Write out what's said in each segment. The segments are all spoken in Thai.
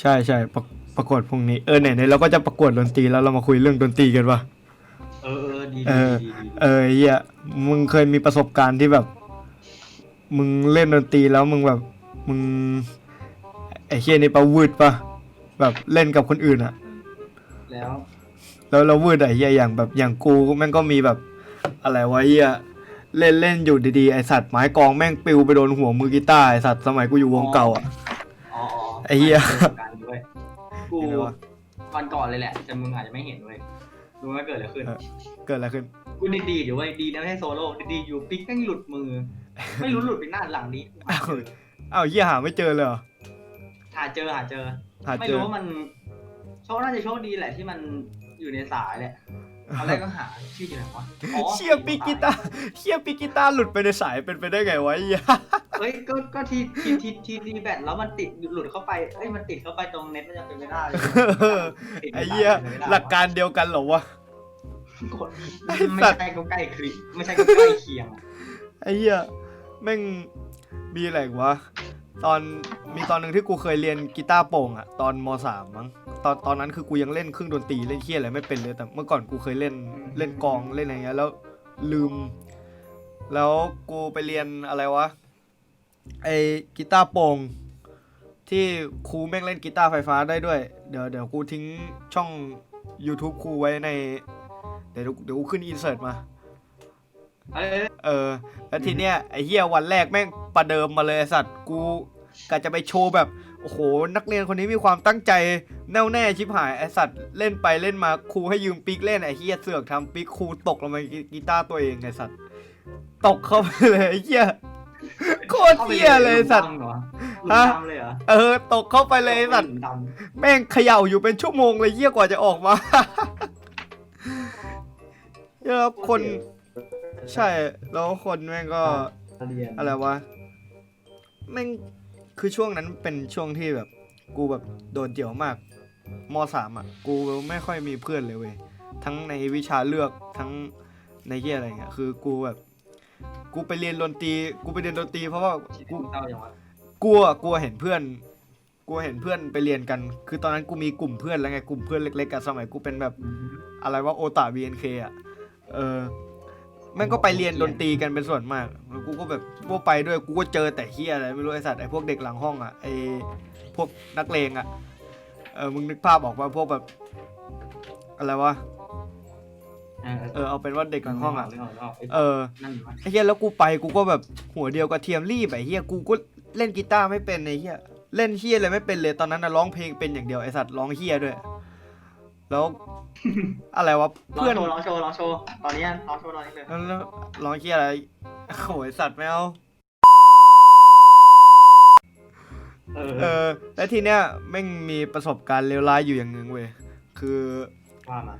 ใช่ใช่ประประกวดพรุ่งนี้เออไหนไหนเราก็จะประกวดดนตรีแล้วเรามาคุยเรื่องดนตรีกันปะเออเออดีเอดีอ ดีดีเออเฮียมึงเคยมีประสบการณ์ที่แบบ มึงเล่นดนตรีแล้วมึงแบบ มึงไอ้เฮียนี่ปะวืดปะแบบเล่นกับคนอื่นอะ แล้วแล้วเราวืดอะเฮียอย่างแบบอย่างกูแม่งก็มีแบบ อะไรวะเฮียเล่นเล่นอยู่ดีๆไอสัตว์ไม้กลองแม่งปิวไปโดนหัวมือกีตาร์ไอสัตว์สมัยกูอยู่วงเก่าอะ อ๋ออ๋อไอ้เหี้ยประสบกา รณ์ด้วยกูเห็นไหมวะวันก่อนเลยแหละ แต่มึงอาจจะไม่เห็นเว้ยรู้ว่าเกิดอะไรขึ้นเออเกิดอะไรขึ้น กูดีดีๆอยู่เว้ยดีนะไม่ใช่โซโล่ดีๆอยู่ปิ๊กแม่งหลุดมือ ไม่รู้หลุดไปหน้าหลังนี้อ้าวอ้าวเฮียหาไม่เจอเลยเหรอหาเจอหาเจอ หาไม่เจอรู้ว่ามันโชคน่าจะโชคดีแหละที่มันอยู่ในสายแหละ ตอนแรกก็หาชื่ออยู่ไหนวะอ๋อเชียปิกกีตาร์เชียปิกกีตาร์หลุดไปในสายเป็นไปได้ไงวะไอ้เหี้ยเฮ้ยก็ก็ทีทีทีทีทีแบตแล้วมันติดหลุดเข้าไปเอ้ยมันติดเข้าไปตรงเน็ตมันจะเป็นไม่ได้เลยติดไอ้ม่ด้เหี้ยป็นไม่ได้หลักการเดียวกันเหรอวะกดไอ้ไม่สัตว์ใช่ก็ใกล้คลิไม่ใช่ก็ใกล้เคียงอะไอ้เหี้ยแม่งมีอะไรอีกวะ ตอนมีตอนหนึ่งที่กูเคยเรียนกีตาร์โปร่งอะตอนมสามมั้งตอนตอนนั้นคือกูยังเล่นเครื่องดนตรีเล่นเคียอะไรไม่เป็นเลยแต่เมื่อก่อนกูเคยเล่นเล่นกลองเล่นอะไรเงี้ยแล้วลืม แล้วกูไปเรียนอะไรวะไอ้กีตาร์โปร่งที่ครูแม่งเล่นกีตาร์ไฟฟ้าได้ด้วย เดี๋ยวเดี๋ยวกูทิ้งช่อง YouTube ครูไว้ใน เดี๋ยวเดี๋ยวกูขึ้นอินเสิร์ตมา เอ้ยเออแล้วทีเนี้ยไอ้เฮียวันแรกแม่ง ประเดิมมาเลยไอ้สัตว์กูกะจะไปโชว์แบบโอ้โหนักเรียนคนนี้มีความตั้งใจแน่วแน่ชิบหายไอ้สัตว์เล่นไปเล่นมาครูให้ยืมปิกเล่นไอ้เฮียเสือกทำปิกครูตกลงมากีกีตาร์ตัวเองไอ้สัตว์ตกเข้าไปเลยไอ้เฮียโคตรข้าไปเฮียเลยไอ้สัตว์หลุมดำเหรอหลุมฮะดำเลยเหรอเออ ตกเข้าไปเลยไอ้สัตว์หลุมดแม่งเขย่าอยู่เป็นชั่วโมงเลยเฮียกว่าจะออกมา เยอะคนำใช่แล้วคนแม่งก็ เรียนอะไรวะ แม่งคือช่วงนั้นเป็นช่วงที่แบบ กูแบบโดดเดี่ยวมากมสามอะ กูไม่ค่อยมีเพื่อนเลยเว้ยทั้งในวิชาเลือกทั้งในเยี่ยอะไรเงี้ยคือกูแบบ กูไปเรียนดนตรีกูไปเรียนดนตรีเพราะว่ากูมึงเศร้าอย่างวะกลัวกลัวเห็นเพื่อนกลัวเห็นเพื่อนไปเรียนกัน คือตอนนั้นกูมีกลุ่มเพื่อนแล้วไงกลุ่มเพื่อนเล็กๆกันสมัยกูเป็นแบบอะไรว่าโอตา BNK อะ เออ แม่งก็ไปเรียนดนตรีกันเป็นส่วนมากแล้วกูก็แบบกูไปด้วยกูก็เจอแต่เฮียอะไรไม่รู้ไอสัตว์ไอพวกเด็กหลังห้องอะไอพวกนักเลงอะเออมึงนึกภาพออกว่าพวกแบบอะไรวะเออเอาเป็นว่าเด็กหลังห้องอะนึกกนึกกไอ้เออนั่นวะไอเฮียแล้วกูไปกูก็แบบหัวเดียวกับเทียมรีบไอเฮียกูก็เล่นกีตาร์ไม่เป็นไอเฮียเล่นเฮียอะไรไม่เป็นเลยตอนนั้นนะร้องเพลงเป็นอย่างเดียวไอสัตว์ร้องเฮียด้วย แล้ว อะไรวะลองเพื่อนโชว์ลองโชว์ลองโชว์ ตอนนี้ลองโชว์ตอนนี้เลยแล้วแล้วร้องเฮียอะไรโอ้ยสัตว์ไม่เอาเออเออแล้วทีเนี้ยแม่งมีประสบการณ์เลวร้ายอยู่อย่างหนึ่งเว้ยคือ ว่ามา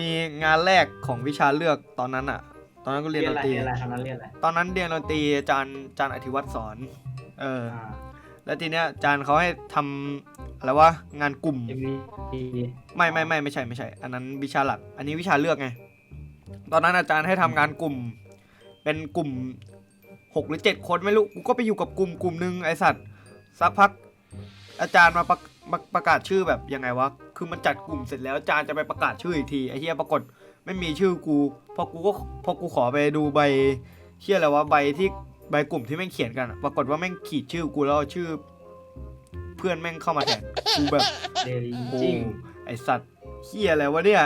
มีงานแรกของวิชาเลือกตอนนั้นอะตอนนั้นก็เรียนเรียดนนอะไรตรี เรียนอะไรคณะเรียนอะไรตอนนั้นเรียนดนตรีอาจารย์อาจารย์อธิวัตรสอน เออ อ่าแล้วทีเนี้ยอาจารย์เขาให้ทำ อะไรวะงานกลุ่มเอ็มวีไม่ไม่ไม่ไม่ใช่ไม่ใช่ อันนั้นวิชาหลัก อันนี้วิชาเลือกไง ตอนนั้นอาจารย์ให้ทำงานกลุ่ม เป็นกลุ่มหกหรือเจ็ดคนไม่รู้กูก็ไปอยู่กับกลุ่มกลุ่มหนึ่งไอสัตว์สักพัก อาจารย์มาประมาประกาศชื่อแบบยังไงวะคือมันจัดกลุ่มเสร็จแล้วอาจารย์จะไปประกาศชื่ออีกทีไอเฮียปรากฏไม่มีชื่อกูพอกูก็พอกูขอไปดูใบเชื่ออะไรวะใบที่ใบกลุ่มที่แม่งเขียนกันอะปรากฏว่าแม่งขีดชื่อกูแล้วเอาชื่อเพื่อนแม่งเข้ามาแทนกูแบบเดลีโอ้จริงไอสัตว์เฮียอะไรวะเนี่ย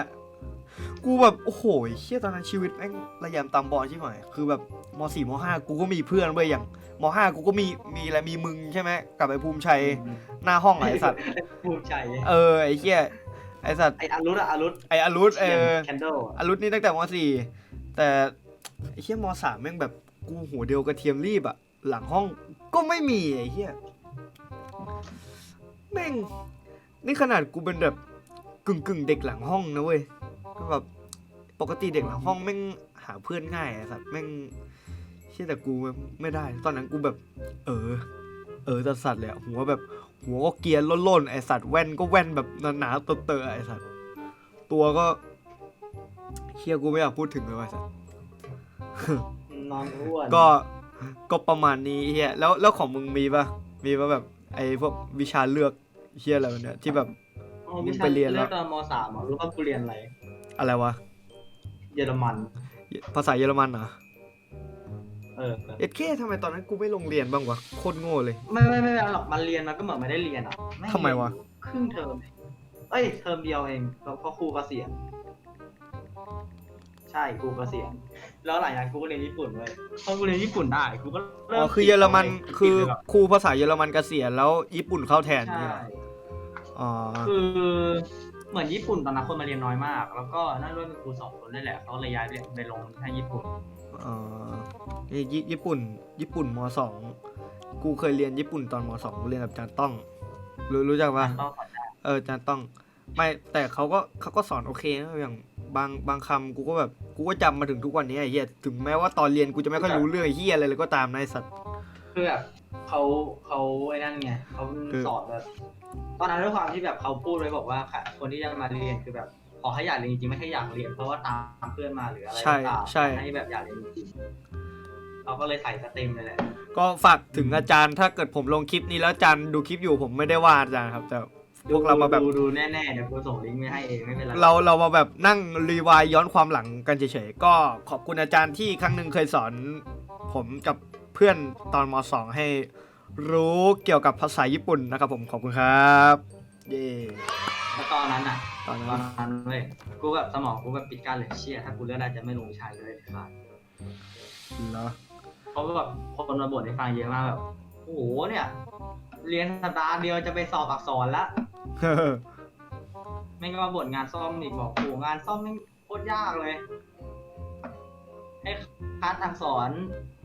กูแบบโอ้โหเฮียตอนนั้นชีวิตแม่งระยำตามบอลใช่ไหมคือแบบมสี่มห้ากูก็มีเพื่อนเว้ยอย่างมห้ากูก็มีมีอะไรมีมึงใช่ไหมกับไอภูมิชัยหน้าห้องอะไอสัตว์ภูมิใจเออไอเฮียไอสัตว์ไออารุธอะอารุธไออรุธเออแคนเดลอรุธนี่ตั้งแต่มสี่แต่ไอเฮียมสามแม่งแบบกูหัวเดียวกระเทียมรีบอะหลังห้องก็ไม่มีไอเฮีย แม่งนี่ขนาดกูเป็นแบบกึ่งกึ่งๆเด็กหลังห้องนะเว้ยก็แบบปกติเด็กหลังห้องแม่งหาเพื่อนง่ายไอ้สัตว์แม่งเชื่อแต่กูไม่ได้ ตอนนั้นกูแบบ เออ เออแต่สัตว์เลยอะหัวแบบหัวก็เกรียร์ล่นๆไอสัตว์แว่นก็แว่นแบบหนาๆเตอะๆไอสัตว์ตัวก็เชี่ยกูไม่อยากพูดถึงเลยว่ะไอ้สัตว์นอนอ้วนก็ก็ประมาณนี้เฮียแล้วแล้วของมึงมีปะมีปะแบบไอพวกวิชาเลือก เฮียอะไรวะเนี่ยที่แบบ อ๋อมึวิงชาไปเรียนแล้วเลือกตอนมสามอะรู้ว่ากูเรียนอะไร อะไรวะ เยอรมัน ภาษาเยอรมันเหรอเออ เอ็ดเคทำไมตอนนั้นกูไม่ลงเรียนบ้างวะโคตรโง่เลย ไม่ไม่ไม่ไม่หรอกมันเรียนมันก็เหมือนไม่ได้เรียนอะแงทำไมวะ ครึ่งเทอมเอ้ยเทอมเดียวเองแล้วเพราะครูเกษียณใช่ครูเกษียณแล้วหลังจากนั้นกูก็เรียนญี่ปุ่นเว้ยพอกูเรียนญี่ปุ่นได้กูก็อ๋เริ่อมคือเยอรมันติดคือเลยแบบครูภาษาเยอรมันเกษียณแล้วญี่ปุ่นเข้าแทนใช่เนี่ยเหร ออ๋อ คือเหมือนญี่ปุ่นตอนนั้นคนมาเรียนน้อยมาก แล้วก็นั่นด้วยมีครูสองคนนี่แหละเขาเลยย้ายไปไปลงที่ญี่ปุ่นอ๋อนี่ญี่ญี่ปุ่น ญี่ปุ่นมสองกูเคยเรียนญี่ปุ่นตอนมสองกูเรียนกับอาจารย์ต้อง รู้รู้จักปะต้องขอได้เอออาจารย์ต้อง ไม่แต่เขาก็เขาก็สอนโอเคนะอย่างบางบางคำกูก็แบบกูก็จำมาถึงทุกวันนี้ไอ้เหี้ยถึงแม้ว่าตอนเรียนกูจะไม่ค่อยรู้เรื่องไอ้เหี้ยอะไรเลยก็ตามนะไอ้สัตว์คือแบบเขาเขาไอ้นั่นไงเขาคือสอนแบบ ตอนนั้นด้วยความที่แบบเขาพูดไว้บอกว่าค่ะคนที่จะมาเรียนคือแบบขอให้อยากเรียนจริงๆไม่ใช่อยากเรียนเพราะว่าตามเพื่อนมาหรืออะไรใช่ก็ตามใช่ ให้แบบอยากเรียนจริงๆเขาก็เลยใส่สเต็มเลยแหละก็ฝากถึงอาจารย์ถ้าเกิดผมลงคลิปนี้แล้วอาจารย์ดูคลิปอยู่ผมไม่ได้ว่าอาจารย์ครับแต่พวกเรามาแบบ ดูดูแน่ๆเดี๋ยวกูส่งลิงก์ไปให้เองไม่เป็นไรเราเรามาแบบนั่งรีวายย้อนความหลังกันเฉยๆ ก็ขอบคุณอาจารย์ที่ครั้งหนึ่งเคยสอนผมกับเพื่อนตอนม .2 ให้ รู้เกี่ยวกับภาษาญี่ปุ่นนะครับผมขอบคุณครับ เย่แล้วตอนนั้นอะ ตอนตนั้อนนนั้นเว้ย กูแบบสมองกูแบบปิดกั้นเลยเชี่ยถ้ากูเลือกได้จะไม่ลงวิชาเลยค่ะเหรอเพราะว่าแบบคนมาบ่นให้ฟังเยอะมากแบบ โอ้โหเนี่ย เรียนสัปดาห์เดียวจะไปสอบอักษรละไม่ก็มาบ่นงานซ่อมอีกบอกโอ้โหงานซ่อมนี่โคตรยากเลย ให้คัดอักษร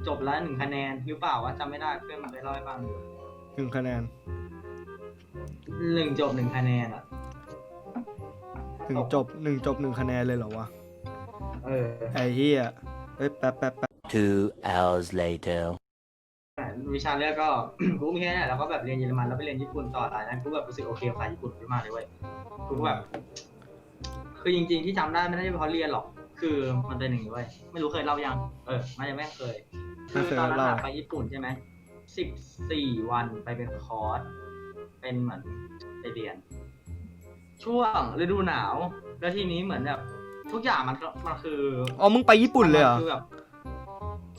จบแล้วหนึ่งคะแนนหรือเปล่าวะจำไม่ได้เพื่อนมันไปเล่าให้ฟังอยู่หนึ่งคะแนนหนึ่งจบหนึ่งคะแนนอะหนึ่งจบหนึ่งจบหนึ่งคะแนนเลยเหรอวะ เออไอ้เหี้ยเอ้ยแป๊บแป๊บแป๊บ Two hours later. วิชาเลือกก็ กูมีแค่นั้นแหละแล้วก็แบบเรียนเยอรมันแล้วไปเรียนญี่ปุ่นต่อหลังจากนั้นกูแบบรู้สึกโอเคกับภาษาญี่ปุ่นขึ้นมากเลยเว้ยกูก็แบบ คือจริงๆที่จำได้ไม่ได้เพราะเรียนหรอก คือมันเป็นอย่างนี้เว้ยไม่รู้เคยเล่ายัง เออไม่ยังไม่เคย คือตอนนั้นอะไปญี่ปุ่นใช่ไหมสิบสี่วันไปเป็นคอร์สเป็นเหมือนไปเรียน ช่วงฤดูหนาว แล้วทีนี้เหมือนแบบทุกอย่างมันก็มันคืออ๋อมึงไปญี่ปุ่นเลยเหรอ มัคือแบบ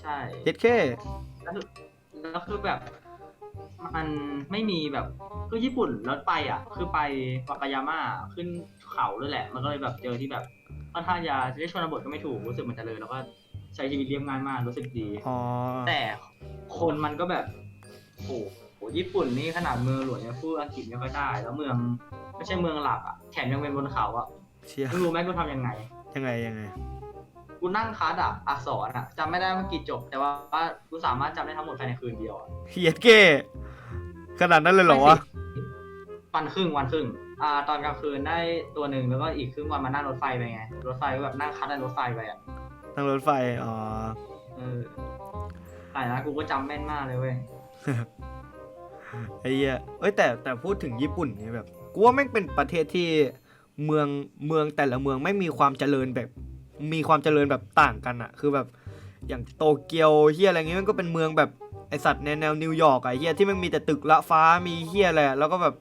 ใช่เย็ดแค่แล้วคือแล้วคือแบบ มันไม่มีแบบคือญี่ปุ่นรถไปอะ คือไปวากายาม่าขึ้นเขาด้วยแหละ มันก็เลยแบบเจอที่แบบ ค่อนข้างจะจะได้ชนบทก็ไม่ถูกรู้สึกมันเจริญแล้วก็ใช้ชีวิตเรียบง่ายมากรู้สึกดี อ๋อแต่คนมันก็แบบโอ้โหญี่ปุ่นนี่ขนาดเมืองหลวงยังพูดอังกฤษไม่ค่อยได้ แล้วเมืองไม่ใช่เมืองหลักอะแถมยังเป็นบนเขาอะเชี่ยมึงรู้ไหมกูทำยังไง ยังไงยังไงกูนั่งคัดอะอักษรอะจำไม่ได้ว่ากี่จบ แต่ว่ากูสามารถจำได้ทั้งหมดภายในคืนเดียวอะเย็ดแค่ขนาดนั้นเลยเหรอวะวันครึ่งวันครึ่ง อ่าตอนกลางคืนได้ตัวหนึ่งแล้วก็อีกครึ่งวันมานั่งรถไฟไปไง รถไฟก็แบบนั่งคัดในรถไฟไปอะนั่งรถไฟ อ๋อเออแต่นะกูก็จำแม่นมากเลยเว้ย ไอ้เหี้ยเอ้ยแต่แต่พูดถึงญี่ปุ่นเนี่ยแบบกูว่าแม่งเป็นประเทศที่เมืองเมืองแต่ละเมืองไม่งมีความเจริญแบบ มีความเจริญแบบต่างกันอะคือแบบอย่างโตเกียวเฮียอะไรเงี้ยมันก็เป็นเมืองแบบไอสัตว์แนวแนวนิวยอร์กอะไอเฮียที่มันมีแต่ตึกละฟ้ามีเฮียอะไรอะแล้วก็แบบ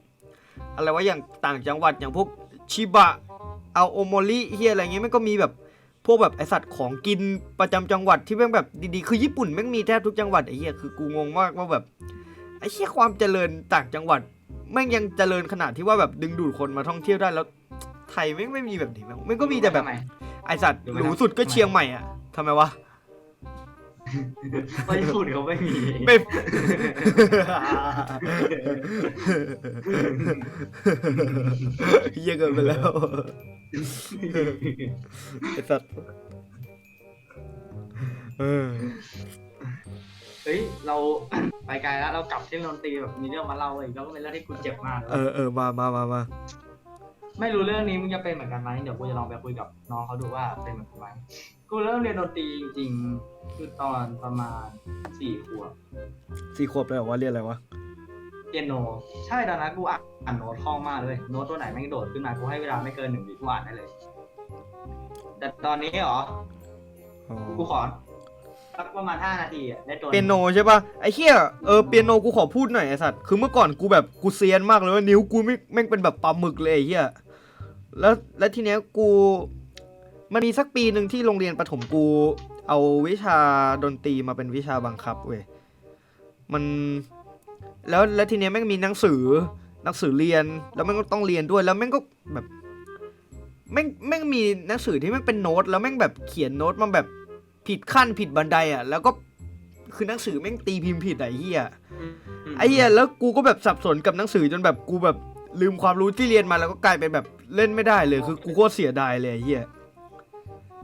อะไรวะอย่างต่างจังหวัดอย่างพวกชิบะเอาโอโมริเฮียอะไรเงี้ยมันก็มีแบบพวกแบบไอสัตว์ของกินประจำจังหวัดที่แม่งแบบดีๆ คือญี่ปุ่นแม่งมีแทบทุกจังหวัดไอเฮียคือกูงงมากว่าแบบไอ้เชี่ยความเจริญต่างจังหวัดแม่งยังเจริญขนาดที่ว่าแบบดึงดูดคนมาท่องเที่ยวได้แล้ว ไทยแม่งไม่มีแบบนี้แม่งแม่งก็มีแต่แบบทำไมไอสัตว์ดูไหมหรูสุดก็ทำไมเชียงใหม่อะทำไมวะ เพราะญี่ปุ่นเขาไม่มีไม่เยี่ยเกินไปแล้วไอสัตว์เออเฮ้ยเรา ไปไกลแล้วเรากลับที่ดนตรีแบบมีเรื่องมาเล่าอีกแล้วก็เป็นเรื่องที่กูเจ็บมากเลยเออเออมามามามาไม่รู้เรื่องนี้มึงจะเป็นเหมือนกันไหมเดี๋ยวกูจะลองไปคุยกับน้องเขาดูว่าเป็นเหมือนกันไหม กูเริ่มเรียนดนตรีจริงๆ คือตอนประมาณสี่ขวบสี่ขวบเลยเหรอวะเรียนอะไรวะ เปียโน ใช่ตอนนั้นกูอ่านโน้ตคล่องมากเลย โน้ตตัวไหนแม่งโดดขึ้นมา กูให้เวลาไม่เกินหนึ่งวิกูอ่านได้เลย แต่ตอนนี้เหรอ อ๋อกูขอสักประมาณห้านาทีอะได้ตัวเปียโนใช่ป่ะไอ้เหี้ยเออเปียโนกูขอพูดหน่อยไอ้สัตว์คือเมื่อก่อนกูแบบกูเซียนมากเลยว่านิ้วกูไม่แม่งเป็นแบบปลาหมึกเลยไอ้เหี้ยแล้วแล้วทีเนี้ยกู มันมีสักปีหนึ่งที่โรงเรียนประถมกู เอาวิชาดนตรีมาเป็นวิชาบังคับเว้ยมันแล้วแล้วทีเนี้ยแม่งมีหนังสือหนังสือเรียนแล้วแม่งก็ต้องเรียนด้วยแล้วแม่งก็แบบแม่งแม่งมีหนังสือที่แม่งเป็นโน้ต แล้วแม่งแบบเขียนโน้ตมาแบบผิดขั้นผิดบันไดอะ แล้วก็คือหนังสือแม่งตีพิมพ์ผิดอะไอ้เหี้ยมไอ้เหี้ยแล้วกูก็แบบสับสนกับหนังสือจนแบบกูแบบลืมความรู้ที่เรียนมาแล้วก็กลายเป็นแบบเล่นไม่ได้เลย คือกูโคตรเสียดายเลยไอ้เหี้ย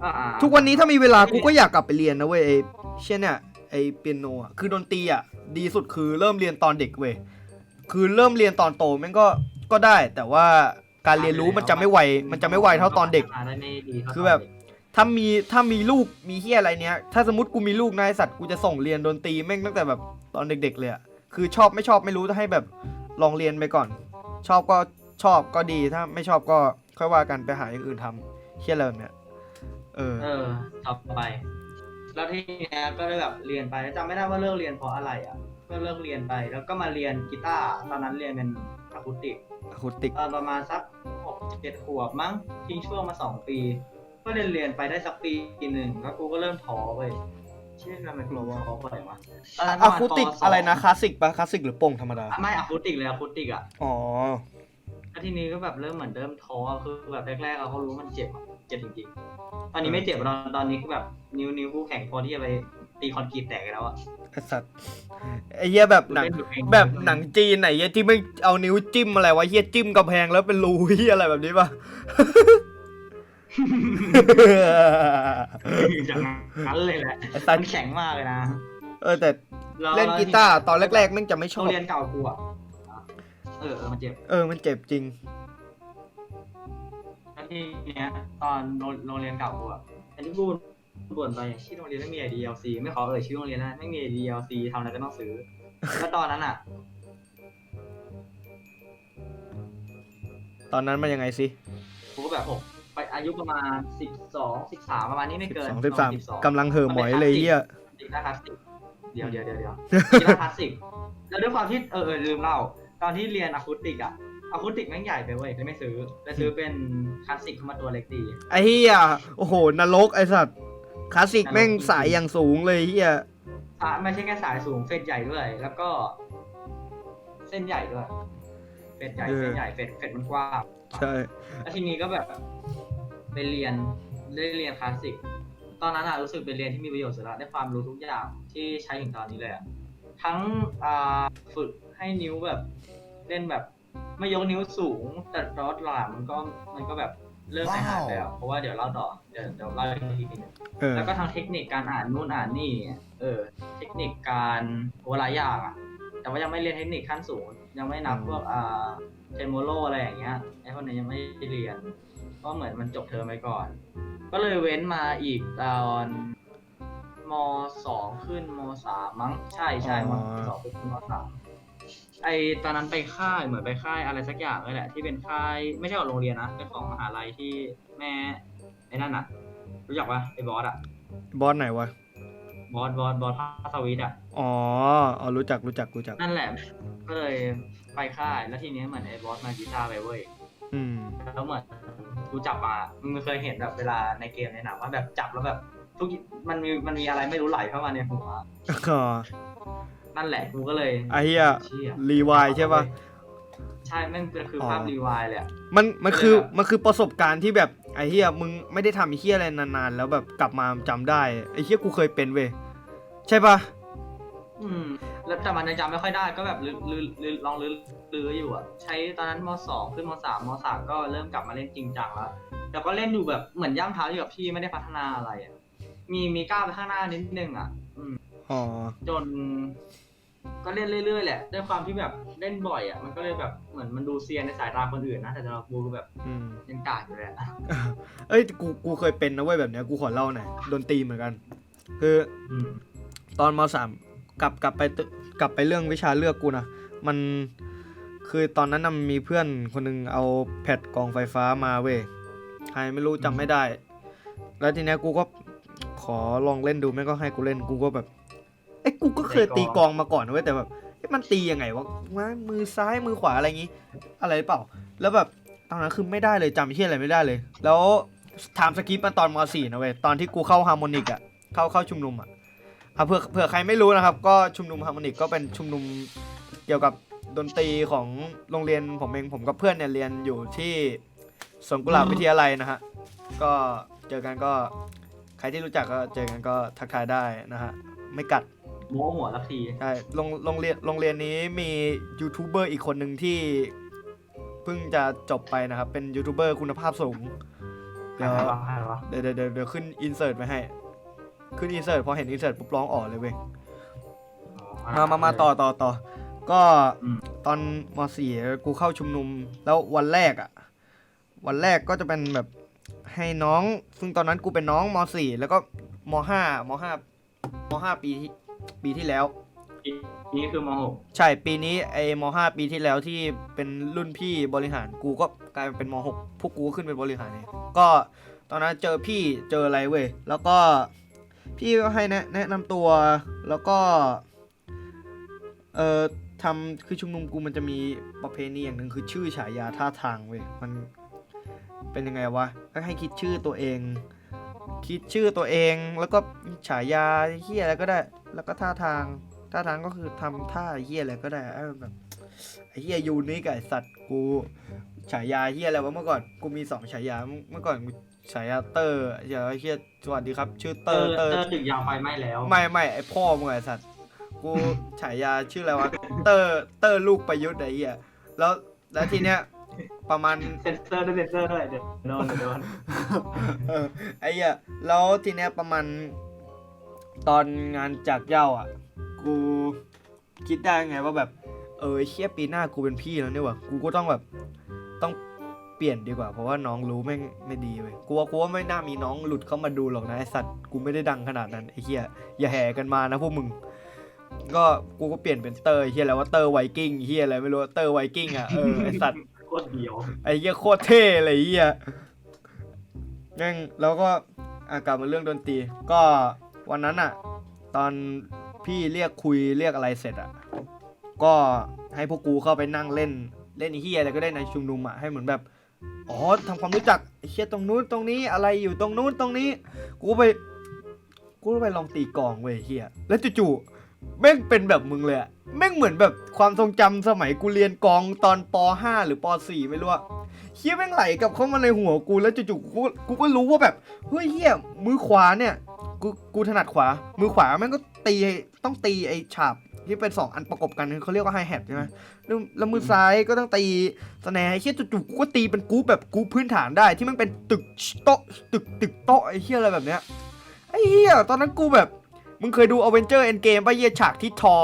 อ่าๆทุกวันนี้ถ้ามีเวลากูก็อยากกลับไปเรียนนะเว้ยไอ้เช่นเนี่ยไอ้เปียโนอะคือดนตรีอะดีสุดคือเริ่มเรียนตอนเด็กเว้ยคือเริ่มเรียนตอนโตแม่งก็ก็ได้ แต่ว่าการเรียนรู้มันจะไม่ไวมันจะไม่ไวเท่าตอนเด็กพัฒนาได้ไม่ดีเท่าคือแบบ ถ้ามีถ้ามีลูกมีเฮียอะไรเนี้ย ถ้าสมมติกูมีลูกนายสัตว์กูจะส่งเรียนดนตรีแม่งตั้งแต่แบบตอนเด็ก ๆ เลยอะคือชอบไม่ชอบไม่รู้ให้แบบลองเรียนไปก่อน ชอบก็ชอบก็ดีถ้าไม่ชอบก็ค่อยว่ากันไปหาอย่างอื่นทำเฮียอะไรแบบเนี้ย เออ เออต่อไป แล้วที่เนี้ยก็เลยแบบเรียนไปจำไม่ได้ว่าเลิกเรียนเพราะอะไรอะ ก็เลิกเรียนไป แล้วก็มาเรียนกีตาร์ตอนนั้นเรียนเป็นอะคูติกอะคูติก ตอนประมาณสักหกเจ็ดขวบมั้งทิ้งช่วงมาสองปี ก็เรียนเรียนไปได้สักปีหนึ่งแล้วกูก็เริ่มท้อเว้ยเชื่อทำไมกูท้อบ่อยวะตนนั้นปอะระมาณคูติกปสงอะไรนะคลาสสิกปะคลาสสิกหรือโป่งธรรมดาไม่อะคูติกเลยอะคูติกอะ อ๋อ แล้วทีนี้ก็แบบเริ่มเหมือนเริ่มท้อคือแบบแรกๆเราก็รู้ว่ามันเจ็บอะ เจ็บจริงๆ ตอนนี้ไม่เจ็บตอนตอนนี้คือแบบ นิ้วนิ้วกูแข็งพอที่จะไปตีคอนกรีตแตกแล้วอะไอสัตว์ไอเฮียแบบหนังเล่นอยู่เองแบบหนังจีนไหนเฮียที่ไม่เอานิ้วจิ้มอะไรวะเฮียจิ้มกำแพงแล้วเป็นรูเฮียอะไรแบบนี้ปะจากนั้นเลยแหละไอ้สัตมันว์แข็งมากเลยนะเออแต่แวเล่นกีตาร์ตอนแรกๆแม่งจะไม่ชโรองบ เรียนเก่ากูอะเออเออมันเจ็บ เออมันเจ็บจริงแล้ว ทีเนี้ยตอนโรงโรงเรียนเก่ากูอะอันที่กูบ่นไปชื่อโรงเรียนไม่มี IDLC ไม่ขอเอ่ยชื่อโรงเรียนนะไม่มี IDLC ทำอะไรก็ต้องซื้อแล้วตอนนั้นอะตอนนั้นมันยังไงสิกูก็แบบหกไปอายุประมาณสิบสองสิบสามประมาณนี้ไม่สิบเกินสองสิบสาม12กำลังเห่อหมอยเลยเฮียกีตาร์คลาสสิกเดี๋ยวเดี๋ยวเดี๋ยวเดี๋ยวกีตาร์คลาสสิกแล้วด้วยความที่เออเออลืมเล่า ตอนที่เรียนอะคูติกอะ อะคูติกแม่งใหญ่ไปเว้ยเลยไม่ซื้อเลยซื้อเป็นคลาสสิกเข้ามาตัวเล็กดีไอเฮียโอ้โหนรกไอสัตว์คลาสสิกแม่งสายอย่างสูงเลยเฮียอะไม่ใช่แค่สายสูงเฟดใหญ่ด้วย แล้วก็ เส้นใหญ่ด้วยเฟดใหญ่เส้นใหญ่เฟดเฟดมันกว้างใช่แล้วทีนี้ก็แบบไปเรียนได้เรียนคลาสสิกตอนนั้นอะรู้สึกเป็นเรียนที่มีประโยชน์สุดละได้ความรู้ทุกอย่างที่ใช้ถึงตอนนี้เลยอะทั้งอ่าฝึกให้นิ้วแบบเล่นแบบ ไม่ยกนิ้วสูง แต่รอดหลังมันก็มันก็แบบเริ่มหายหายไปแล้ว เพราะว่าเดี๋ยวเล่าต่อเดี๋ยวเดี๋ยวเล่าอีกทีหนึงเออ แล้วก็ทางเทคนิคการอ่านนู่นอ่านนี่เออ เทคนิคการโหหลายอย่างอะ แต่ว่ายังไม่เรียนเทคนิคขั้นสูง ยังไม่นับพวกอ่าเทมโมโลอะไรอย่างเงี้ยไอ้พวกนี้ยังไม่ได้เรียนเพราะเหมือนมันจบเทอมไปก่อน ก็เลยเว้นมาอีกตอนมสองขึ้นมสามมั้งใช่ใช่มสองขึ้นมสาม ไอตอนนั้นไปค่ายเหมือนไปค่ายอะไรสักอย่างเลยแหละ ที่เป็นค่ายไม่ใช่ของโรงเรียนนะเป็นของมหาลัยที่แม่ไอ้นั่นอะ รู้จักปะไอ้บอสอะบอสไหนวะ บอสบอสบอสภาสวิทย์อะอ๋ออ๋อรู้จักรู้จักรู้จัก นั่นแหละก็เลยไปค่ายแล้วทีนี้เหมือนไอ้บอสมากีตาร์ไปเว้ยอืม แล้วเหมือนกูจับมามึงเคยเห็นแบบเวลาในเกมในหนังว่าแบบจับแล้วแบบทุกมันมีมันมีอะไรไม่รู้ไหลเข้ามาในหัวก็ นั่นแหละกูก็เลยไอเฮียเชี่ยรีวายใช่ปะใช่แม่งคือคือภาพอ๋อรีวายเลยอะมันมันคือเออมันคือประสบการณ์ที่แบบไอเฮียมึงไม่ได้ทำไอเฮียอะไรนานๆ แล้วแบบกลับมาจำได้ไอเฮียกูเคยเป็นเว้ยใช่ปะอืม แล้วแต่มันยังจำไม่ค่อยได้ก็แบบลือลือลือลองลือลืออยู่อะใช้ตอนนั้นมสองขึ้นมสามมสามก็เริ่มกลับมาเล่นจริงจังแล้วแต่ก็เล่นอยู่แบบเหมือนย่ำเท้าอยู่กับพี่ไม่ได้พัฒนาอะไรอะมีมีก้าวไปข้างหน้านิดนึงอะอืม อ๋อจน ก็เล่นเรื่อยๆแหละด้วยความที่แบบเล่นบ่อยอะมันก็เลยแบบเหมือนมันดูเซียนในสายตาคนอื่นนะแต่สำหรับกูก็แบบอืมยังกากอยู่เลยอะเอ้ยกูกูเคยเป็นนะเว้ยแบบเนี้ยกูขอเล่าหน่อยดนตรีเหมือนกัน คือ อืมตอนมสามกลับกลับไปตึกลับไปเรื่องวิชาเลือกกูนะมันคือตอนนั้นน่ะมันมีเพื่อนคนหนึงเอาแผ่นกองไฟฟ้ามาเว้ยใครไม่รู้จำไม่ได้ แล้วทีเนี้ยกูก็ขออลองเล่นดูแม่งก็ให้กูเล่นกูก็แบบไอ้กูก็เคยตีกองมาก่อนนะเว้ยแต่แบบมันตียังไงวะมือซ้ายมือขวาอะไรอย่างงี้ อะไรเปล่า แล้วแบบตอนนั้นคือไม่ได้เลยจำชี่ยอะไรไม่ได้เลย แล้วถามสกิปมาตอนม .4 นะเว้ยตอนที่กูเข้าฮาร์โมนิกอะเข้าเข้าชุมนุมอะอะเผื่อเผื่อใครไม่รู้นะครับ ก็ชุมนุมฮาร์โมนิกก็เป็นชุมนุมเกี่ยวกับดนตรีของโรงเรียนผมเองผมกับเพื่อนเนี่ยเรียนอยู่ที่สวนกุหลาบวิทยาลัยนะฮะก็เจอกันก็ใครที่รู้จักก็เจอกันก็ทักทายได้นะฮะไม่กัด โม้หัวสักทีใช่โรงโรงเรียนโรงเรียนนี้มียูทูบเบอร์อีกคนหนึ่งที่เพิ่งจะจบไปนะครับ เป็นยูทูบเบอร์คุณภาพสูง เดี๋ยว ใครวะใครวะเดี๋ยวเดี๋ยวเดี๋ยวเดี๋ยวขึ้นอินเสิร์ตไว้ให้ ขึ้นอินเสิร์ตพอเห็นอินเสิร์ตปุ๊บร้องอ๋อเลยเว้ยมา มา มาต่อต่อต่อ ก็อืม ตอนมสี่กูเข้าชุมนุม แล้ววันแรกอะวันแรกก็จะเป็นแบบให้น้อง ซึ่งตอนนั้นกูเป็นน้องมสี่แล้วก็มห้ามห้ามห้าปีที่ ปีที่แล้ว นี่คือมหกใช่ปีนี้ไอ้มห้าปีที่แล้วที่เป็นรุ่นพี่บริหารกูก็กลายเป็นมหกพวกกูก็ขึ้นเป็นบริหารเนี่ยก็ตอนนั้นเจอพี่เจออะไรเว้ยแล้วก็พี่ก็ให้แนะแนะนำตัวแล้วก็เอ่อทำคือชุมนุมกูมันจะมีประเพณีอย่างหนึ่งคือชื่อฉายาท่าทางเว้ยมันเป็นยังไงวะก็ให้คิดชื่อตัวเอง คิดชื่อตัวเองแล้วก็ฉายาเฮียอะไรก็ได้ แล้วก็ท่าทาง ท่าทางก็คือทำท่าเฮียอะไรก็ได้เออแบบไอ้เฮียยูนิคไอ้สัตว์กู ฉายาเฮียอะไรวะเมื่อก่อนกูมีสองฉายาเมื่อก่อนกูฉายาเตอร์เฮียเฮียสวัสดีครับ ชื่อเตเตออร์ร์เตอเตอร์ร์ดึกยาวไฟไหม้แล้ว ไม่ไม่ไอพ่อมึงไอ้สัตว์กูฉายาชื่ออะไรวะเตอร์เตอร์ลูกประยุทธ์ไอ้เฮียแล้วแล้วทีเนี้ย ประมาณ เซนเซอร์ด้วยเซนเซอร์ด้วยเดี๋ยวโดนเดี๋ยวโดนเออไอ้เหี้ยแล้วทีเนี้ยประมาณ ตอนงานจากเหย้าอะ กูคิดได้ไงว่าแบบ เออไอ้เชี่ยปีหน้ากูเป็นพี่แล้วเนี่ยว่ะกูก็ต้องแบบ ต้องเปลี่ยนดีกว่า เพราะว่าน้องรู้แม่งไม่ดีเว้ยกูว่ากูว่าไม่น่ามีน้องหลุดเข้ามาดูหรอกนะไอสัตว์กูไม่ได้ดังขนาดนั้นไอ้เหี้ยอย่าแห่กันมานะพวกมึง ก็กูก็เปลี่ยนเป็นเตอร์ไอ้เหี้ยแล้วว่าเตอร์ไวกิ้งไอ้เหี้ยอะไรไม่รู้เตอร์ไวกิ้งอะเออไอสัตว์ โคตรเดียวไอ้เหี้ยโคตรเท่เลยไอ้เหี้ยแม่งแล้วก็อะกลับมาเรื่องดนตรี ก็วันนั้นอะ ตอนพี่เรียกคุยเรียกอะไรเสร็จอะ ก็ให้พวกกูเข้าไปนั่งเล่นเล่นไอ้เหี้ยอะไรก็ได้ในชุมนุมอะให้เหมือนแบบอ๋อทำความรู้จักไอ้เหี้ยตรงนู้นตรงนี้อะไรอยู่ตรงนู้นตรงนี้ กูไป กูไปลองตีกลองเว้ยเหี้ยแล้วจู่ๆ แม่งเป็นแบบมึงเลยอะแม่งเหมือนแบบความทรงจำสมัยกูเรียนกองตอนป .5 หรือป .4 ไม่รู้อะเฮียแม่งไหลกลับเข้ามาในหัวกูแล้วจู่ๆกูกูก็รู้ว่าแบบเฮ้ยเฮียมือขวาเนี่ยกูกูถนัดขวา มือขวาแม่งก็ตีต้องตีไอ้ฉาบที่เป็นสองอันประกบกันเขาเรียกว่าไฮแฮทใช่ไหมแล้วแล้วมือซ้ายก็ต้องตีสแนร์ไอ้เฮียจู่ๆกูก็ตีเป็นกูแบบกูพื้นฐานได้ที่มันเป็นตึกโต๊ะตึกตึกโต๊ะไอ้เฮียอะไรแบบเนี้ยไอ้เฮียตอนนั้นกูแบบ มึงเคยดู a v e n g e r Endgame ป่ะเหี้ยฉากที่ทอ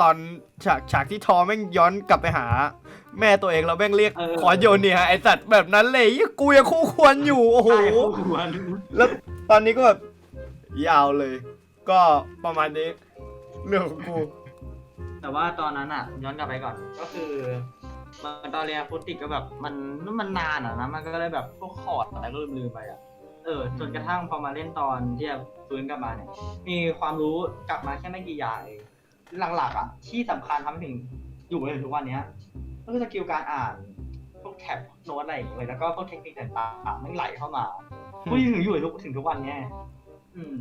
ตอนฉากฉากที่ทอแม่งย้อนกลับไปหา แม่ตัวเองแล้วแม่งเรียกเออ ขอโยนเนี่ยไอสัตว์แบบนั้นเลยเหี้ยกูยังคู่ควรอยู่โอ้โห ใช่คู่ควรแล้วตอนนี้ก็แบบยาวเลย ก็ประมาณนี้ เรื่องของกูแต่ว่าตอนนั้นอะ ย้อนกลับไปก่อน ก็คือมันตอนเรียนฟุตติกก็แบบมันมันนานอะนะ มันก็เลยแบบพวกคอร์ดอะไรก็ลืมๆไปอะ เออจนกระทั่งพอมาเล่นตอนที่แบบฟื้นกลับมาเนี่ยมีความรู้กลับมาแค่ไม่กี่อย่างเองหลักๆอะที่สำคัญทำให้ถึงอยู่มาถึงทุกวันเนี้ยก็คือสกิลการอ่านพวกแท็บโน้ตอะไรอย่างเงี้ยแล้วก็พวกเทคนิคต่างๆมันไหลเข้ามาก็ยังถึงอยู่ถึงถึงทุกวันเนี้ยอืม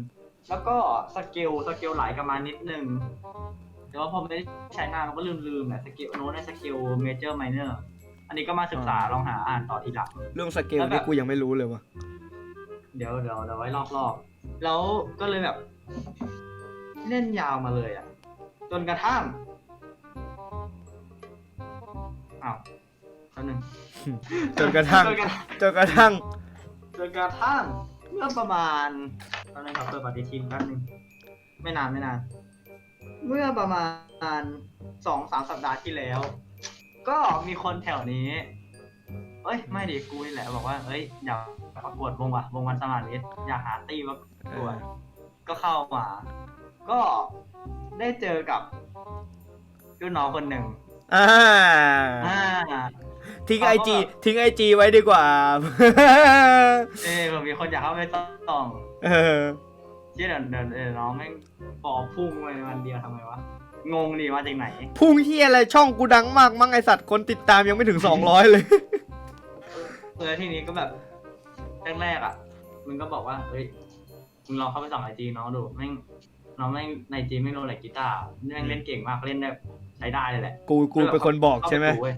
แล้วก็สเกลสเกลไหลกลับมานิดนึงแต่ว่าพอไม่ได้ใช้นานมันก็ลืมลืมๆแหละสเกลโน้ตในสเกลเมเจอร์ไมเนอร์อันนี้ก็มาศึกษาลองหาอ่านต่อทีหลัง เรื่องสเกลแล้วแบนี่บกูยังไม่รู้เลยว่ะ เดี๋ยวเดี๋ยวเดี๋ยวไว้รอบๆแล้วก็เลยแบบ เล่นยาวมาเลยอะ จนกระทั่งอ้าวแป๊บนึงจนกระทั่งจนกระทั่งจนกระทั่งจนกระทั่งเมื่อประมาณตอนนั้นครับเปิดปฏิทินแป๊บนึงไม่นานไม่นาน เมื่อประมาณสองสามสัปดาห์ที่แล้ว ก็มีคนแถวนี้ เอ้ยไม่ดิกูนี่แหละบอกว่าเอ้ยอยากประกวดวงว่ะวงวันสมานมิตรอยากหาตีมาประกวดก็เข้ามา ก็ได้เจอกับรุ่นน้องคนหนึ่งอ่าอ่าทิ้งเขาไอก็จีแบบทิ้งไอจีไว้ดีกว่า เอ้ยผมมีคนอยากเข้าไปส่องเออเชี่ยเดี๋ยวเดี๋ยวเดี๋ยวน้องแม่งปอพุ่งไปในวันเดียวทำไงวะงงดิมาจากไหน พุ่งเฮียอะไรช่องกูดังมากมั้งไอสัตว์คนติดตามยังไม่ถึง200เลย เออทีนี้ก็แบบแรกๆอะมึงก็บอกว่าเฮ้ยมึงลองเข้าไปส่องไอจีน้องดูแม่งน้องแม่งในจีแม่งโดนไหลกีตาร์แม่งเล่นเก่งมากเล่นได้ใช้ได้เลยแหละกูกูเป็นคนบอกใช่ไหมเข้าปดูเว้ย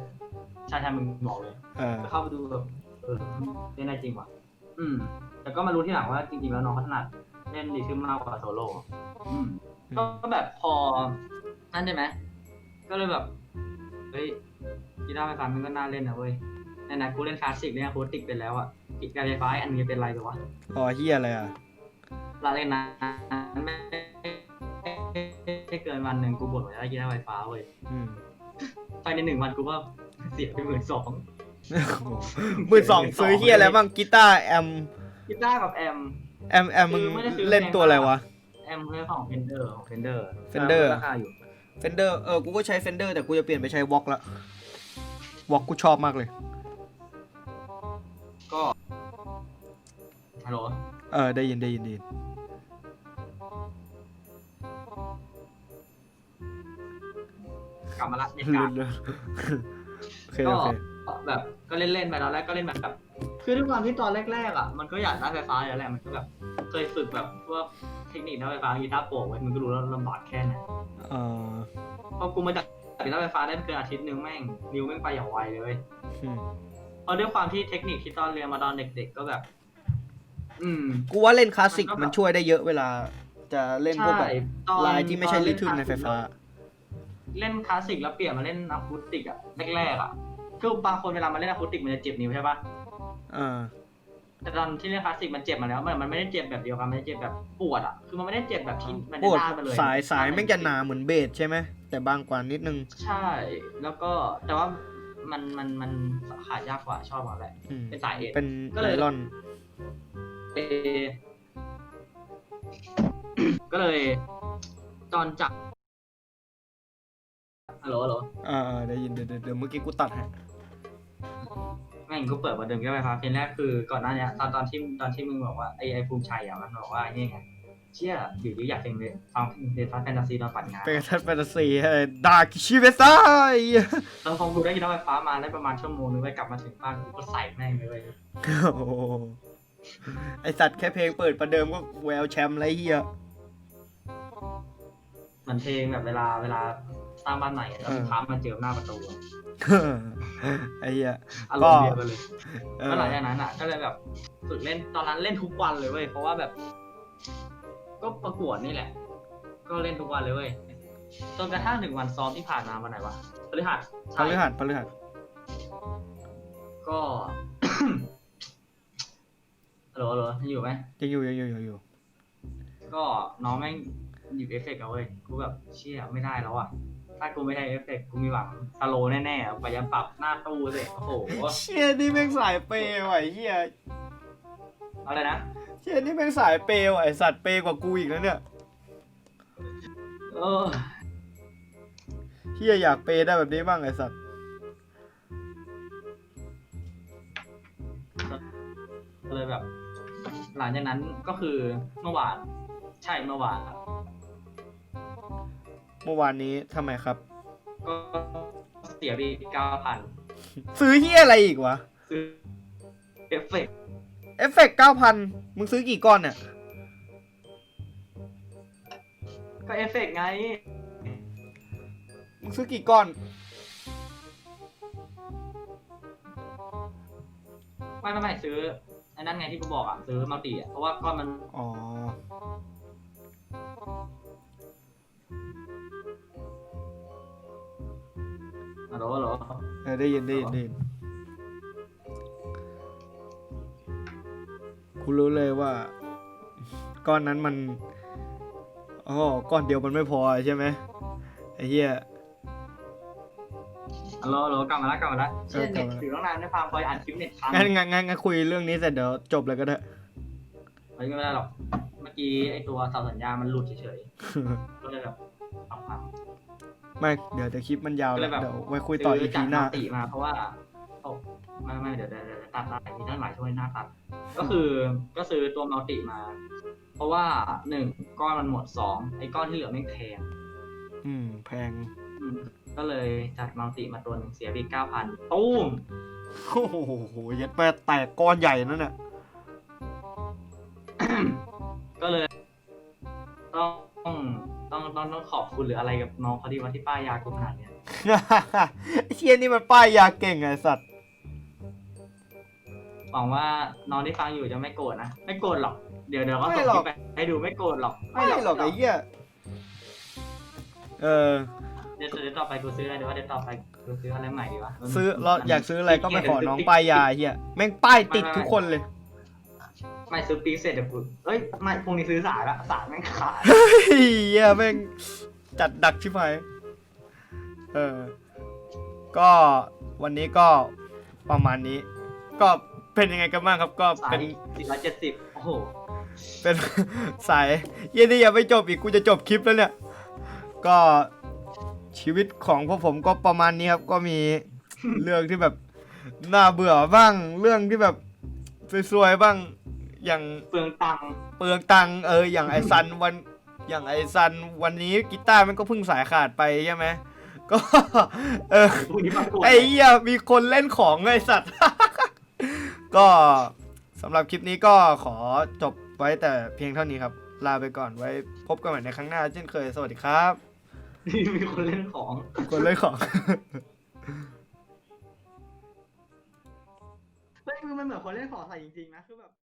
ใช่ใช่มึงบอกเลย เออเข้าไปดูแบบเออเล่นได้จริงว่ะ อืม แต่ก็มารู้ที่หลังว่าจริงๆแล้วน้องเขาถนัดเล่นดีขึ้นมากกว่าโซโล่อืม ก็ก็แบบพอนั่นใช่ไหม ก็เลยแบบ เฮ้ยกีตาร์ไฟฟ้ามันก็น่าเล่นนะเว้ย ในนั้นกูเล่นคลาสสิกเล่นอะคูสติกเป็นแล้วอะกีตาร์ไฟฟ้าอันนี้เป็นไรไปวะอ๋อเฮียอะไรอะเราเล่นนะไม่ไม่เกินวันหนึ่งกูบ่นว่าจะได้กีตาร์ไฟฟ้าเว้ยอืมภายในหนึ่งวันกูก็เสียไปหมื่นสองหมื่นสองซื้อเฮียอะไรบ้างกีตาร์แอมกีตาร์กับแอมแอมแอมมึงคือไม่ได้ซื้อเล่นตัวอะไรวะแอมเพื่อของเฟนเดอร์ของเฟนเดอร์ Fender ราคาอยู่เฟนเดอร์เออกูก็ใช้เฟนเดอร์แต่กูจะเปลี่ยนไปใช้วอล์กละวอล์กกูชอบมากเลย ฮัลโหลเออได้ยินได้ยินได้ยินกลับมาละเน็ตหกาลุรดเลยโอเคก็โอเคแบบก็เล่นเล่นๆไปตอนแรกก็เล่นแบบ คือด้วยความที่ตอนแรกๆอะมันก็อยากได้ไฟฟ้าอย่างแรกมันก็แบบเคยฝึกแบบพวกเทคนิคด้านไฟฟ้ากีตาร์โปร่งไว้มันก็รู้แล้วลำบากแค่ไหนเออพอกูมาจากกีตาร์ไฟฟ้าได้ไม่เกินอาทิตย์นึงแม่งนิ้วแม่งไปอย่างไวเลยเว้ย อืมเพราะด้วยความที่เทคนิคที่ตอนเรียนมาตอนเด็ก ๆ ก็แบบ อืม กูว่าเล่นคลาสสิกมันก็แบบ มันช่วยได้เยอะเวลา จะเล่นพวกแบบตอนลายที่ไม่ใช่ตอนริเล่นทึมในไฟฟ้า เล่นคลาสสิกแล้วเปลี่ยนมาเล่นอะคูสติกอะแรกๆอะคือบางคนเวลามาเล่นอะคูสติกมันจะเจ็บนิ้วใช่ปะเออแต่ตอนที่เล่นคลาสสิกมันเจ็บมาแล้วมันมันไม่ได้เจ็บแบบเดียวกันมันจะเจ็บแบบปวดอะคือมันไม่ได้เจ็บแบบที่มันปวดด้านมาเลยสายสายแม่งจะหนาเหมือนเบสใช่ไหมแต่บางกว่านิดนึง ใช่ แล้วก็แต่ว่ามันมันมันขายยากกว่าชอบกว่าแหละอืมเป็นสายเอ็ดเป็นก็ไนเลยลอนเอ ก็เลย ตอนจับฮัลโหลฮัลโหลเออเออได้ยินเดี๋ยวเดี๋ยวเดี๋ยวเมื่อกี้กูตัดให้แม่งก็เปิดมาเดิมก็ไปฟ้าเพลงแรกคือก่อนหน้าเนี้ยตอนตอนที่ตอนที่มึงบอกว่าไอ้ไอ้ภูมิชัยอะมันบอกว่าไอ้นี่ไงเชี่ยอยู่ดีอยากเพลงเลยฟังเพลงฟ้าแฟนตาซีตอนปั่นงานเป็นทัศแฟนตาซีดาร์กชิเวซ่าแล้วพอกูได้กีตาร์ไฟฟ้ามาได้ประมาณชั่วโมงนึงไปกลับมาถึงบ้านกูก็ใส่แม่งเลยเว้ยโอ้โห ไอสัตว์แค่เพลงเปิดประเดิมก็แววแชมป์ไรเฮีย เหมือนเพลงแบบเวลาเวลาสร้างบ้านใหม่อะแล้วเออลูกค้ามาเจอหน้าประตูอะไอเฮีย อารมณ์เดียวกันเลยเออ แล้วหลังจากนั้นอะ ก็เลยแบบฝึกเล่นตอนนั้นเล่นทุกวันเลยเว้ยเพราะว่าแบบ ก็ประกวดนี่แหละ ก็เล่นทุกวันเลยเว้ยจนกระทั่งถึงวันซ้อมที่ผ่านมาวันไหนวะพฤหัสพใช่ฤหัสพฤหัสก็ ฮัลโหลฮัลโหลอยู่ไหม ยังอยู่ยังอยู่ยังอยู่ ก็น้องแม่งหยิบเอฟเฟกต์เอาเว้ยกูแบบเชี่ยไม่ได้แล้วอะ ถ้ากูไม่ได้เอฟเฟกต์กูมีหวังสโลว์แน่ๆอะไปยันปรับหน้าตู้สิโอ้โหเชี่ยนี่แม่งสายเปย์ว่ะไอ้เฮียอะไรนะ เชี่ยนี่แม่งสายเปย์ว่ะไอสัตว์เปย์กว่ากูอีกแล้วเนี่ยเออเฮียอยากเปย์ได้แบบนี้บ้างไอสัตว์เลยแบบ หลังจากนั้นก็คือเมื่อวาน ใช่เมื่อวานเมื่อวานนี้ทำไมครับ ก็เสียไปเก้าพันซื้อเฮียอะไรอีกวะ ซื้อเอฟเฟกต์เอฟเฟกต์เก้าพันมึงซื้อกี่ก้อนเนี่ย ก็เอฟเฟกต์ไง มึงซื้อกี่ก้อน ไม่ไม่ไม่ซื้อ ไอ้นั่นไงที่กูบอกอะซื้อมัลติอะเพราะว่าก้อนมันอ๋อ ฮัลโหลฮัลโหลเออได้ยินได้ยินได้ยินกูรู้เลยว่า ก้อนนั้นมันอ๋อก้อนเดียวมันไม่พอใช่ไหมไอ้เหี้ย ฮัลโหลฮัลโหลกลับมาแล้วกลับมาแล้วเช่นเออกลัเน็บตมาถือตั้งนานไม่ฟังคอยอ่านคลิปเน็ตค้างงั้นงั้นงั้นงั้นคุยเรื่องนี้เสร็จเดี๋ยวจบเลยก็ได้ เฮ้ยไม่ได้หรอก เมื่อกี้ไอตัวเสาสัญญาณมันหลุดเฉยๆ ก็เลยแบบพังไม่เดี๋ยวแต่คลิปมันยาวก็เลยแบบเดี๋ยวไว้คุยๆต่อซื้อีพีหน้าจากมัลติมาเพราะว่าเพราะตกไม่ไม่เดี๋ยวเดี๋ยวเดี๋ยวตัดได้มีตั้งหลายช่วงหน้าตัด ก็คือก็ซื้อตัวมัลติมา เพราะว่าหนึ่งก้อนมันหมดสองไอ้ก้อนที่เหลือไม่แพง อืม แพงอืมก็เลยจัดมัลติมาตัวหนึ่งเสียไปเก้าพันตุ้มโอ้โหยัดแปรแตกก้อนใหญ่นั่นน่ะก็เลย ต้องต้องต้องต้องขอบคุณหรืออะไรกับน้องเขาที่ว่าที่ป้ายยากูขนาดเนี้ยไอ้เชียนี่มันป้ายยาเก่งไงสัตว์ หวังว่าน้องที่ฟังอยู่จะไม่โกรธนะไม่โกรธหรอก เดี๋ยวเดี๋ยวก็ส่งคลิปไปให้ดูไม่โกรธหรอกไม่หรอกไอ้เหี้ย เออ เดี๋ยวเดี๋ยวต่อไปกูซื้ออะไรดีวะเดี๋ยวต่อไปกูซื้ออะไรใหม่ดีวะซื้อเราอยากซื้ออะไรก็ไปขอน้องป้ายยาเฮียแม่งป้ายติดทุกคนเลย ไม่ซื้อปีกเสร็จเดี๋ยวกูเอ้ยไม่พรุ่งนี้ซื้อสายละสายแม่งขาดเฮียแม่งจัดดักชิบหายเออ ก็วันนี้ก็ประมาณนี้ ก็เป็นยังไงกันบ้างครับ ก็สาเป็ยนสี่ร้อยเจ็ดสิบโอ้โหเป็นสายเยี่ยนี่ยังไม่จบอีกกูจะจบคลิปแล้วเนี่ย ก็ชีวิตของพวกผมก็ประมาณนี้ครับ ก็มีเรื่องที่แบบน่าเบื่อบ้าง เรื่องที่แบบซวยๆบ้าง อย่างเปลืองตังค์เปลืองตังค์เออ อย่างไอซันวัน อย่างไอซันวันนี้กีตาร์มันก็เพิ่งสายขาดไปใช่ไหมก็ เออพรุ่งนี้ประกวดไอ้เหี้ยมีคนเล่นของไอสัตว์ ก็สำหรับคลิปนี้ก็ขอจบไว้แต่เพียงเท่านี้ครับ ลาไปก่อนไว้พบกันใหม่ในครั้งหน้าเช่นเคย สวัสดีครับ มีคนเล่นของคนเล่นของ เฮ้ยคือมันเหมือนคนเล่นของใส่จริงๆนะคือแบบ